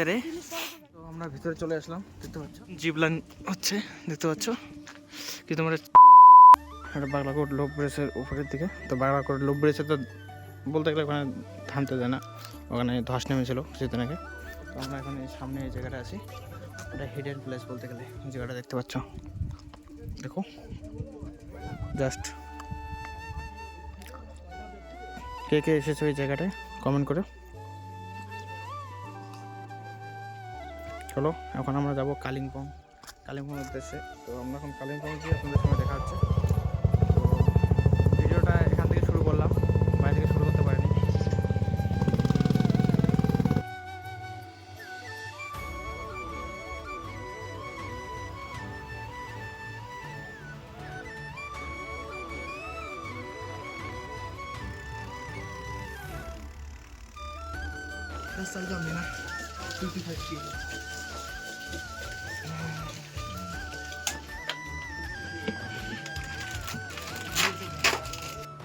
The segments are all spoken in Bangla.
ভিতরে তো আমরা ভিতরে চলে আসলাম দেখতে পাচ্ছ? জিপ লাইন হচ্ছে দেখতে পাচ্ছ? কি তোমরা একটা বাংলাকোট লোভ ব্রিজের উপরের দিকে। তো বাংলাকোট লোভ ব্রিজে তো বলতে গেলে ওখানে থামতে দেয় না। ওখানে ধস নেমেছিল সেদিন আগে। তো আমরা এখন এই সামনে এই জায়গাটা আছি। ওটা হিডেন প্লেস বলতে গেলে জায়গাটা দেখতে পাচ্ছ। দেখো। জাস্ট কে কে এসেছে ওই জায়গাটায় কমেন্ট করে। হলো এখন আমরা যাব কালিম্পং। কালিম্পং উদ্দেশ্যে। তো আমরা এখন কালিম্পং গিয়ে আপনাদের সঙ্গে দেখা হচ্ছে। ভিডিওটা এখান থেকে শুরু করলাম। বাইরে থেকে শুরু করতে পারিনি। Instagram, né? 55 quilos.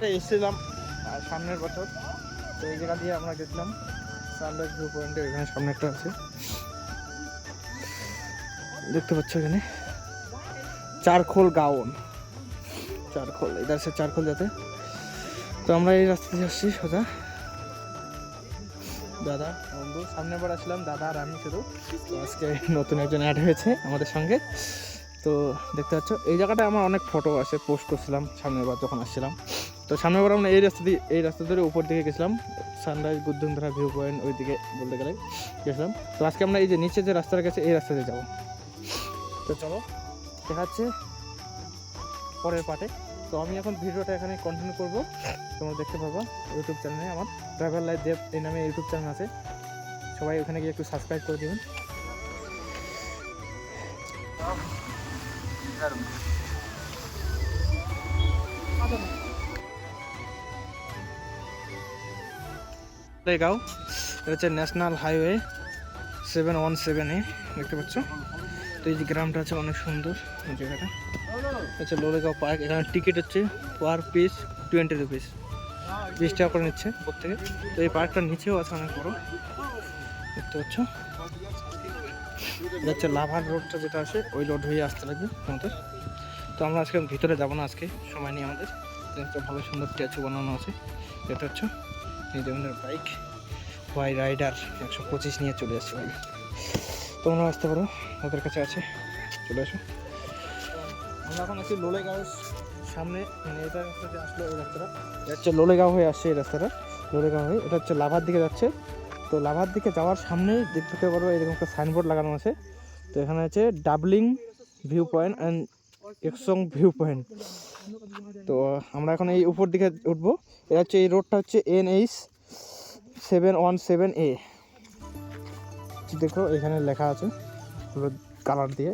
এসেছিলাম সামনের বছর। তো এই জায়গা দিয়ে আমরা গেছিলাম। সানরাইজ ভিউ পয়েন্টে এখানে সামনে একটা আছে। দেখতে পাচ্ছ এখানে? চারখোল গাউন। চারখোল এদার সে চারখোল যাতে। তো আমরা এই রাস্তা দিয়ে আসছি সোজা। দাদা, বন্ধু, সামনে বার আসলাম। দাদা আর আমি শুধু। তো আজকে নতুন একজন অ্যাড হয়েছে আমাদের সঙ্গে। তো দেখতে পাচ্ছ, এই জায়গাটা আমার অনেক ফটো আছে পোস্ট করছিলাম সামনের বার যখন আসছিলাম। তো সামনে বার আমরা এই রাস্তা দিয়ে এই রাস্তা ধরে উপর দিকে গেছিলাম। সানরাইজ বুদ্ধন্ধরা ভিউ পয়েন্ট ওই দিকে বলতে গেলে গেছিলাম। তো আজকে আমরা এই যে নিচে যে রাস্তাটা গেছে এই রাস্তা দিয়ে যাব। তো চলো দেখাচ্ছে পরের পার্টে তো আমি এখন ভিডিওটা এখানে কন্টিনিউ করব। তোমরা দেখতে পাবো ইউটিউব চ্যানেলে আমার ড্রাইভার লাইফ দেব এই নামে ইউটিউব চ্যানেল আছে। সবাই ওখানে গিয়ে একটু সাবস্ক্রাইব করে দেবেন। গাঁও এটা হচ্ছে national highway seven one seven A, দেখতে পাচ্ছ? তো এই যে গ্রামটা আছে অনেক সুন্দর জায়গাটা। আচ্ছা লোলেগাঁও পার্ক, এখানে টিকিট হচ্ছে পার পিস টোয়েন্টি রুপিস বিশ টাকা করে নিচ্ছে প্রত্যেকে তো এই পার্কটার নিচেও আছে অনেক বড়। দেখতে পাচ্ছ? হচ্ছে লাভার রোডটা যেটা আছে, ওই রোড হয়ে আসতে লাগবে আমাদের তো আমরা আজকে ভিতরে যাব না, আজকে সময় নিয়ে আমাদের। একটা ভালো সুন্দর স্ট্যাচু বানানো আছে। দেখতে পাচ্ছ? এই যে আমাদের বাইক ওয়াই রাইডার একশো পঁচিশ নিয়ে চলে আসছে ভাই তোমরা আসতে পারো, তাদের কাছে আছে। চলে আসো। আমরা এখন আছি লোলেগাঁও সামনে মানে এটা রাস্তা যে আসলো এই রাস্তাটা। এটা হচ্ছে লোলেগাঁও হয়ে আসছে এই রাস্তাটা, লোলেগাঁও হয়ে। এটা হচ্ছে লাভার দিকে যাচ্ছে। তো লাভার দিকে যাওয়ার সামনেই দেখতে পারব এরকম একটা সাইনবোর্ড লাগানো আছে। তো এখানে আছে ডাবলিং ভিউ পয়েন্ট অ্যান্ড একসং ভিউ পয়েন্ট তো, আমরা এখন এই উপর দিকে উঠবো। এটা হচ্ছে, এই রোডটা হচ্ছে N H seven one seven A দেখো, এখানে লেখা আছে হলুদ কালার দিয়ে।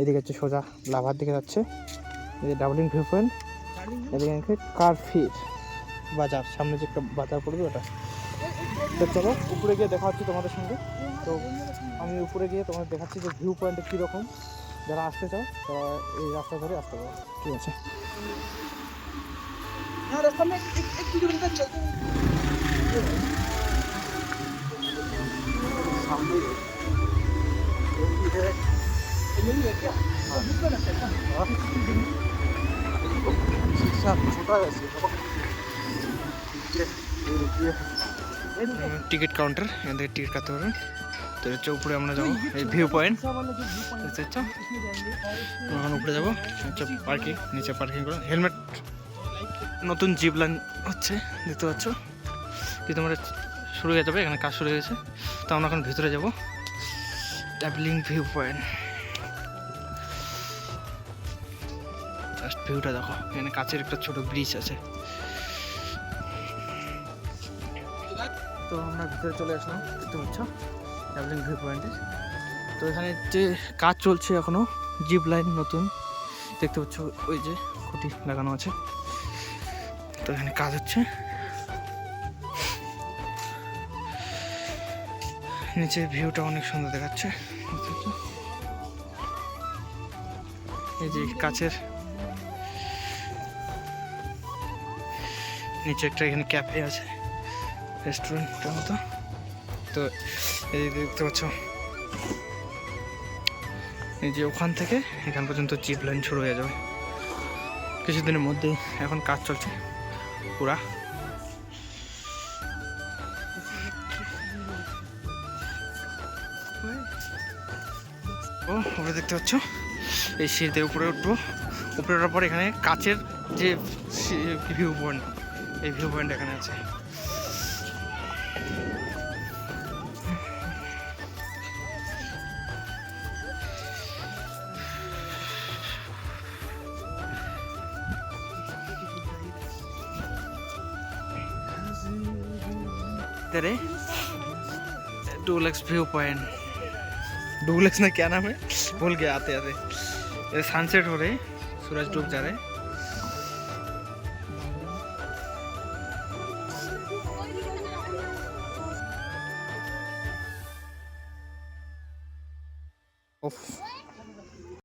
এদিকে হচ্ছে সোজা লাভার দিকে যাচ্ছে। যে ডাবলিং ভিউ পয়েন্ট এদিকে আছে কারফির বাজার। সামনে যে একটা বাজার পড়বে ওটা। তো চলো, উপরে গিয়ে দেখা হচ্ছে তোমাদের সঙ্গে। তো আমি উপরে গিয়ে তোমাদের দেখাচ্ছি যে ভিউ পয়েন্টে কীরকম। যারা আসতে চাও তারা এই রাস্তা ধরে আসতে পারো। ঠিক আছে? টিকিট কাউন্টার এখান থেকে টিকিট কাটতে পারবেন। তো হচ্ছে উপরে আমরা যাব। এই ভিউ পয়েন্ট আচ্ছা এখন উপরে যাব। হচ্ছে পার্কিং নিচে পার্কিং করো। হেলমেট নতুন জিপ লাইন হচ্ছে দেখতে পাচ্ছ? কিন্তু আমরা শুরু হয়ে যাবে এখানে কাজ শুরু হয়ে গেছে। তো আমরা এখন ভিতরে যাব। ডাবলিং ভিউ পয়েন্ট জাস্ট ভিউটা দেখো। এখানে কাছের একটা ছোট ব্রিজ আছে। তো আমরা ভিতরে চলে আসলাম দেখতে পাচ্ছ? ট্যাবলিং ভিউ পয়েন্টে তো এখানে যে কাজ চলছে এখনও জিপ লাইন নতুন। দেখতে পাচ্ছ ওই যে খুঁটি লাগানো আছে। তো এখানে কাজ হচ্ছে। নিচে ভিউটা অনেক সুন্দর দেখাচ্ছে। এই যে কাছের। নিচে একটা এখানে ক্যাফে আছে। রেস্টুরেন্টের মতো। তো এই দেখতে পাচ্ছ? এই যে ওখান থেকে এখান পর্যন্ত জিপ লাইন শুরু হয়ে যাবে। কিছুদিনের মধ্যেই এখন কাজ চলছে পুরা। ও, উপরে দেখতে পাচ্ছ? এই সিঁড়িতে উপরে উঠবো। উপরে ওঠার পর এখানে কাচের যে ভিউ পয়েন্ট এই ভিউ পয়েন্ট এখানে আছে। तेरे डुलेक्स व्यू पॉइंट डुलेक्स ना क्या नाम है? भूल गया, आते आते। सनसेट हो रहे सूरज डूब जा रहे उफ